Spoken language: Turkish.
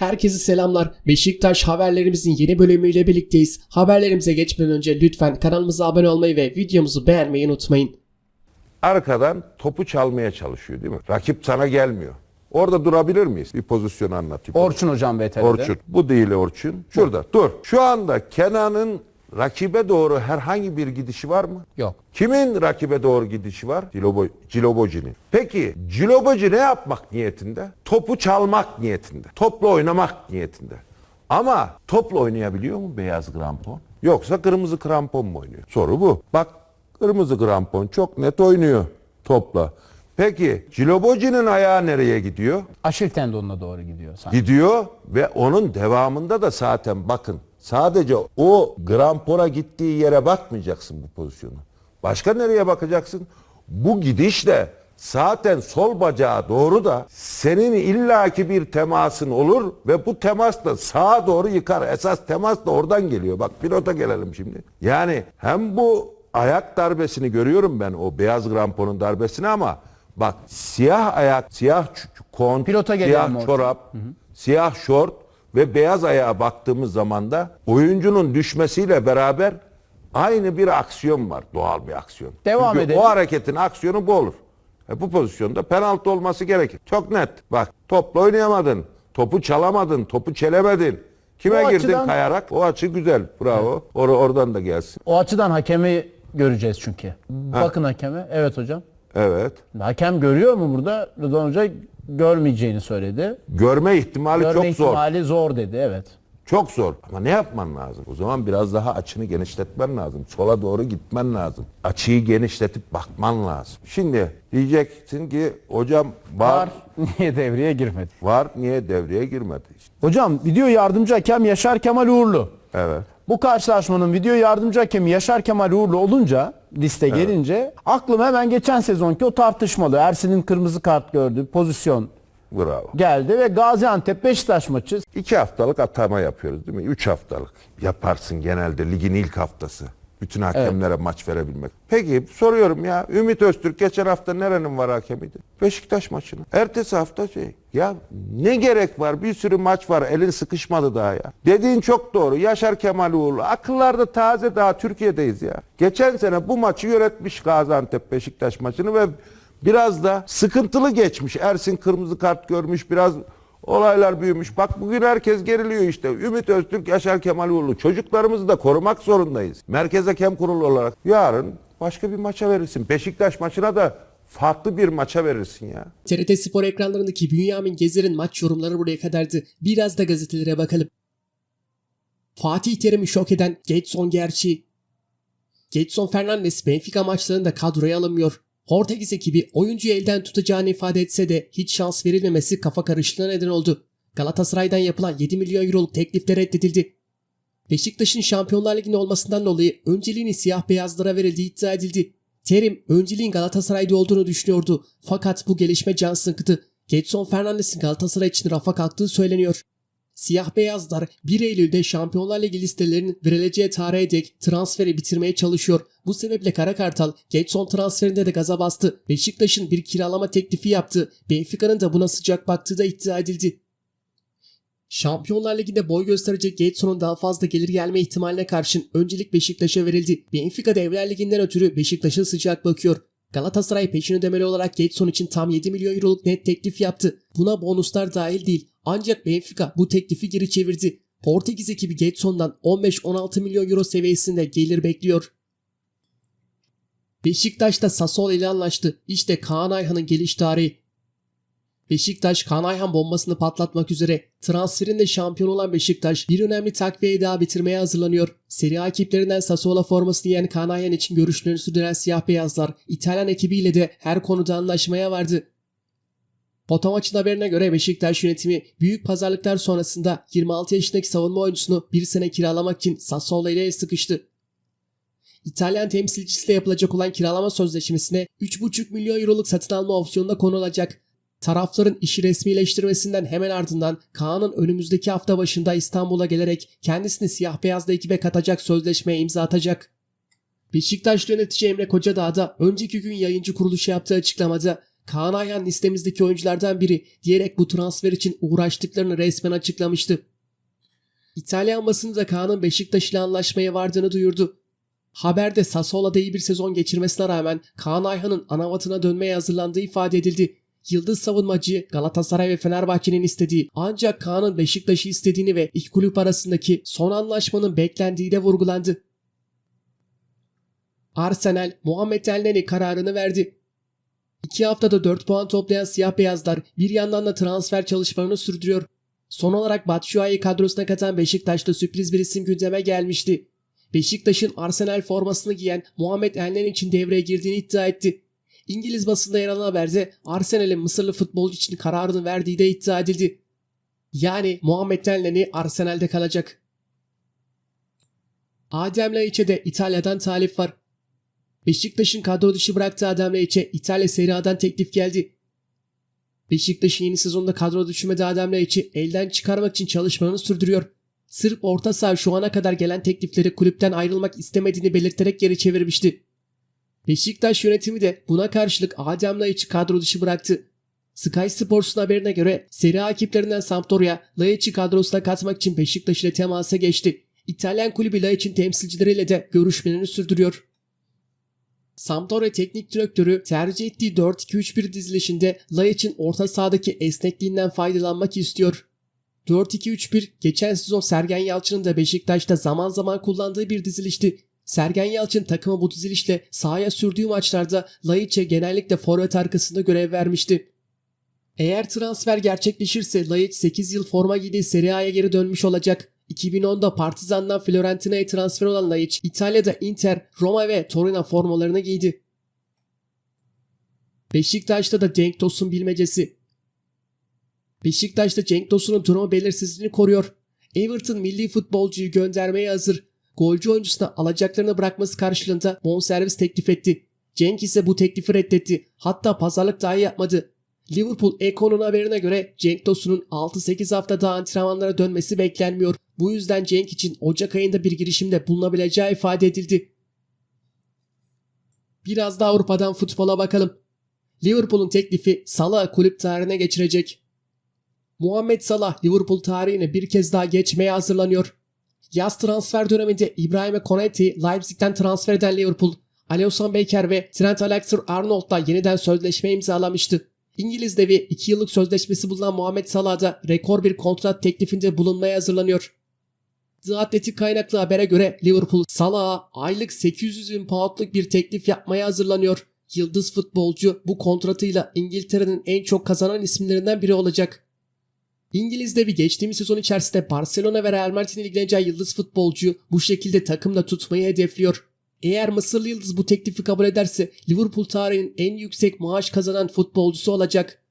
Herkese selamlar. Beşiktaş haberlerimizin yeni bölümüyle birlikteyiz. Haberlerimize geçmeden önce lütfen kanalımıza abone olmayı ve videomuzu beğenmeyi unutmayın. arkadan topu çalmaya çalışıyor değil mi? Rakip sana gelmiyor. Orada durabilir miyiz? Bir pozisyonu anlatayım. Orçun hocam VTR'de. Orçun. Bu değil Orçun. Şurada dur. Şu anda Kenan'ın rakibe doğru herhangi bir gidişi var mı? Yok. Kimin rakibe doğru gidişi var? Cilobo, Ciloboci'nin. Peki Ciloboci ne yapmak niyetinde? Topu çalmak niyetinde. Topla oynamak niyetinde. Ama topla oynayabiliyor mu beyaz krampon? Yoksa kırmızı krampon mu oynuyor? Soru bu. Bak kırmızı krampon çok net oynuyor topla. Peki Ciloboci'nin ayağı nereye gidiyor? Aşil tendonuna doğru gidiyor sanki. Gidiyor ve onun devamında da zaten bakın sadece o grampona gittiği yere bakmayacaksın bu pozisyonu. Başka nereye bakacaksın? Bu gidişle zaten sol bacağı doğru da senin illaki bir temasın olur ve bu temas da sağa doğru yıkar. Esas temas da oradan geliyor. Bak pilota gelelim şimdi. Yani hem bu ayak darbesini görüyorum ben o beyaz gramponun darbesini ama bak siyah ayak, siyah kont, Pilota siyah çorap, siyah şort ve beyaz ayağa baktığımız zaman da oyuncunun düşmesiyle beraber aynı bir aksiyon var. Doğal bir aksiyon. Devam Çünkü edelim. o hareketin aksiyonu bu olur. E bu pozisyonda penaltı olması gerekir. Çok net. Bak topla oynayamadın. Topu çalamadın. Topu çelemedin. Kime O girdin açıdan- kayarak? O açı güzel. Bravo. Or oradan da gelsin. O açıdan hakemi göreceğiz çünkü. Bakın hakeme. Evet hocam. Evet. Hakem görüyor mu burada? Rıdvan Hoca görmeyeceğini söyledi. Görme ihtimali Görme çok zor. ihtimali zor dedi. Evet. Çok zor. Ama ne yapman lazım? O zaman biraz daha açını genişletmen lazım. Sola doğru gitmen lazım. Açıyı genişletip bakman lazım. Şimdi diyeceksin ki hocam var, Var. Niye devreye girmedi? var niye devreye girmedi? Hocam video yardımcı hakem Yaşar Kemal Uğurlu. evet. Bu karşılaşmanın video yardımcı hakemi Yaşar Kemal Uğurlu olunca liste gelince aklım hemen geçen sezonki o tartışmalı Ersin'in kırmızı kart gördüğü pozisyon Bravo. geldi ve Gaziantep Beşiktaş maçı İki haftalık atama yapıyoruz değil mi? Üç haftalık yaparsın genelde ligin ilk haftası. Bütün hakemlere maç verebilmek. Peki soruyorum ya Ümit Öztürk geçen hafta nerenin var hakemiydi? Beşiktaş maçını. Ertesi hafta şey. Ya ne gerek var? Bir sürü maç var. Elin sıkışmadı daha ya. Dediğin çok doğru. Yaşar Kemal Uğurlu. Akıllarda taze daha Türkiye'deyiz ya. Geçen sene bu maçı yönetmiş Gaziantep Beşiktaş maçını ve biraz da sıkıntılı geçmiş. Ersin kırmızı kart görmüş. Biraz Olaylar büyümüş. Bak bugün herkes geriliyor işte. Ümit Öztürk, Yaşar Kemal Uğurlu. Çocuklarımızı da korumak zorundayız. Merkez Hakem Kurulu olarak. Yarın başka bir maça verirsin. Beşiktaş maçına da farklı bir maça verirsin ya. TRT Spor ekranlarındaki Bünyamin Gezer'in maç yorumları buraya kadardı. Biraz da gazetelere bakalım. Fatih Terim'i şok eden Getson gerçeği. Getson Fernandes Benfica maçlarında kadroya alınmıyor. Portekiz ekibi oyuncuyu elden tutacağını ifade etse de hiç şans verilmemesi kafa karışıklığına neden oldu. Galatasaray'dan yapılan 7 milyon euroluk teklif de reddedildi. Beşiktaş'ın Şampiyonlar Ligi'nde olmasından dolayı önceliğini siyah beyazlara verildiği iddia edildi. Terim önceliğin Galatasaray'da olduğunu düşünüyordu fakat bu gelişme can sıkıntı. Getson Fernandes'in Galatasaray için rafa kalktığı söyleniyor. Siyah beyazlar 1 Eylül'de Şampiyonlar Ligi listelerinin verileceği tarihe dek transferi bitirmeye çalışıyor. Bu sebeple Kara Kartal Getson transferinde de gaza bastı. Beşiktaş'ın bir kiralama teklifi yaptı. Benfica'nın da buna sıcak baktığı da iddia edildi. Şampiyonlar Ligi'nde boy gösterecek Getson'un daha fazla gelir gelme ihtimaline karşın öncelik Beşiktaş'a verildi. Benfica Devler Ligi'nden ötürü Beşiktaş'a sıcak bakıyor. Galatasaray peşin ödemeli olarak Getson için tam 7 milyon euroluk net teklif yaptı. Buna bonuslar dahil değil. Ancak Benfica bu teklifi geri çevirdi. Portekiz ekibi Getson'dan 15-16 milyon euro seviyesinde gelir bekliyor. Beşiktaş'ta Sassuolo ile anlaştı. İşte Kaan Ayhan'ın geliş tarihi. Beşiktaş Kaan Ayhan bombasını patlatmak üzere. Transferinde şampiyon olan Beşiktaş bir önemli takviyeyi daha bitirmeye hazırlanıyor. Seri A ekiplerinden Sassuolo formasını giyen Kaan Ayhan için görüşlerini sürdüren siyah beyazlar İtalyan ekibiyle de her konuda anlaşmaya vardı. Foto maçın haberine göre Beşiktaş yönetimi büyük pazarlıklar sonrasında 26 yaşındaki savunma oyuncusunu bir sene kiralamak için Sassuolo ile sıkıştı. İtalyan temsilcisiyle yapılacak olan kiralama sözleşmesine 3,5 milyon euroluk satın alma opsiyonuna konulacak. Tarafların işi resmileştirmesinden hemen ardından Kaan'ın önümüzdeki hafta başında İstanbul'a gelerek kendisini siyah beyazlı ekibe katacak sözleşmeye imza atacak. Beşiktaş yönetici Emre Kocadağ da önceki gün yayıncı kuruluşa yaptığı açıklamada Kaan Ayhan listemizdeki oyunculardan biri diyerek bu transfer için uğraştıklarını resmen açıklamıştı. İtalyan basını da Kaan'ın Beşiktaş ile anlaşmaya vardığını duyurdu. Haberde Sassuolo'da iyi bir sezon geçirmesine rağmen Kaan Ayhan'ın anavatına dönmeye hazırlandığı ifade edildi. Yıldız savunmacı Galatasaray ve Fenerbahçe'nin istediği ancak Kaan'ın Beşiktaş'ı istediğini ve iki kulüp arasındaki son anlaşmanın beklendiği de vurgulandı. Arsenal Muhammed Elneny kararını verdi. İki haftada 4 puan toplayan siyah beyazlar bir yandan da transfer çalışmalarını sürdürüyor. Son olarak Batshuayi kadrosuna katan Beşiktaş'ta sürpriz bir isim gündeme gelmişti. Beşiktaş'ın Arsenal formasını giyen Muhammed Elneny için devreye girdiğini iddia etti. İngiliz basında yer alan haberde Arsenal'in Mısırlı futbolcu için kararını verdiği de iddia edildi. Yani Muhammed Elneny Arsenal'de kalacak. Adem Laiç'e de İtalya'dan talip var. Beşiktaş'ın kadro dışı bıraktığı Adem Laiç'e İtalya Serie A'dan teklif geldi. Beşiktaş'ın yeni sezonda kadro düşürmede Adem Laiç'i elden çıkarmak için çalışmalarını sürdürüyor. Sırp orta saha şu ana kadar gelen teklifleri kulüpten ayrılmak istemediğini belirterek geri çevirmişti. Beşiktaş yönetimi de buna karşılık Adem Laiç'i kadro dışı bıraktı. Sky Sports'un haberine göre Serie A ekiplerinden Sampdoria Laiç'i kadrosuna katmak için Beşiktaş ile temasa geçti. İtalyan kulübü Laiç'in temsilcileriyle de görüşmelerini sürdürüyor. Sampdoria teknik direktörü tercih ettiği 4-2-3-1 dizilişinde Laiç'in orta sahadaki esnekliğinden faydalanmak istiyor. 4-2-3-1 geçen sezon Sergen Yalçın'ın da Beşiktaş'ta zaman zaman kullandığı bir dizilişti. Sergen Yalçın takımı bu dizilişle sahaya sürdüğü maçlarda Laiç'e genellikle forvet arkasında görev vermişti. Eğer transfer gerçekleşirse Laiç 8 yıl forma giydiği Serie A'ya geri dönmüş olacak. 2010'da Partizan'dan Fiorentina'ya transfer olan Laiç, İtalya'da Inter, Roma ve Torino formalarını giydi. Beşiktaş'ta da Cenk Tosun bilmecesi. Beşiktaş'ta Cenk Tosun'un durumu belirsizliğini koruyor. Everton milli futbolcuyu göndermeye hazır. Golcü oyuncusuna alacaklarını bırakması karşılığında bonservis teklif etti. Cenk ise bu teklifi reddetti. Hatta pazarlık dahi yapmadı. Liverpool Eco'nun haberine göre Cenk Tosun'un 6-8 hafta daha antrenmanlara dönmesi beklenmiyor. Bu yüzden Cenk için Ocak ayında bir girişimde bulunabileceği ifade edildi. Biraz da Avrupa'dan futbola bakalım. Liverpool'un teklifi Salah'ı kulüp tarihine geçirecek. Muhammed Salah Liverpool tarihine bir kez daha geçmeye hazırlanıyor. Yaz transfer döneminde İbrahim Konate'yi Leipzig'ten transfer eden Liverpool, Alisson Becker ve Trent Alexander-Arnold'la yeniden sözleşme imzalamıştı. İngiliz devi 2 yıllık sözleşmesi bulunan Muhammed Salah da rekor bir kontrat teklifinde bulunmaya hazırlanıyor. The Athletic kaynaklı habere göre Liverpool Salah'a aylık 800 bin poundluk bir teklif yapmaya hazırlanıyor. Yıldız futbolcu bu kontratıyla İngiltere'nin en çok kazanan isimlerinden biri olacak. İngiliz devi geçtiğimiz sezon içerisinde Barcelona ve Real Madrid'in ilgileneceği yıldız futbolcu bu şekilde takımda tutmayı hedefliyor. Eğer Mısırlı Yıldız bu teklifi kabul ederse Liverpool tarihinin en yüksek maaş kazanan futbolcusu olacak.